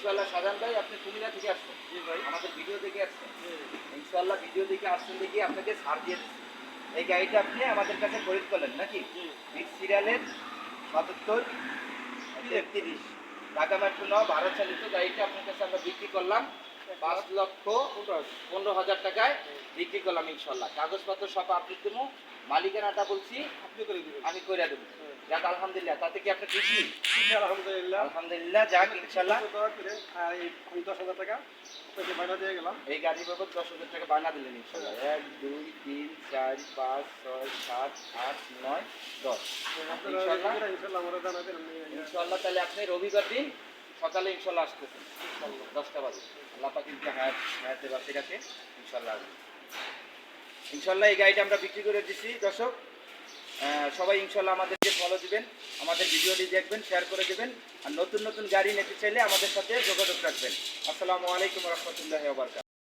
ইনশাল্লাহ সাজান ভাই আপনি কুমিল্লা থেকে আসছেন। জি ভাই। আমাদের ভিডিও দেখে আসছেন। ইনশাল্লাহ ভিডিও দেখে আসছেন দেখি আপনাকে ছাড় দিয়ে দিচ্ছি। এই গাড়িটা আপনি আমাদের কাছে খরিদ করলেন নাকি? বিগ সিরিয়ালের সাতাত্তর তেত্রিশ। ঢাকা মেট্রো ন ভারত চালিত গাড়িটা আপনার কাছে আমরা বিক্রি করলাম। পাঁচ লক্ষ পনেরো হাজার। টাকায় বিক্রি করলাম ইনশাল্লাহ কাগজপত্র সব আপনি দেবো। মালিকানাটা বলছি আপনি করে দিবেন। আমি করে দেবো। যাক আলহামদুলিল্লাহ তাতে কি আপনি খুশি? আলহামদুলিল্লাহ। আলহামদুলিল্লাহ যাক ইনশাল্লাহ আমি দশ হাজার টাকা দিয়ে গেলাম। এই গাড়ি বাবদ দশ হাজার টাকা বায়না দিলেন ইনশাল্লাহ এক দুই তিন চার পাঁচ ছয় সাত আট নয় দশ। ইনশাল্লাহ। তাহলে আপনি রবিবার দিন সকালে ইনশাল্লাহ আসতেছেন। দশটা বাজে। আল্লাহ পাক কিন্তু হায়াত হায়াতে বাসে রাখে ইনশাল্লাহ আসবেন ইনশাল্লাহ এই গাড়িটা আমরা বিক্রি করে দিচ্ছি দর্শক সবাই ইনশাল্লাহ আমাদেরকে ফলো দিবেন, আমাদের ভিডিওটি দেখবেন শেয়ার করে দেবেন, আর নতুন নতুন গাড়ি নিতে চাইলে আমাদের সাথে যোগাযোগ রাখবেন। আসসালামু আলাইকুম রহমতুল্লাহ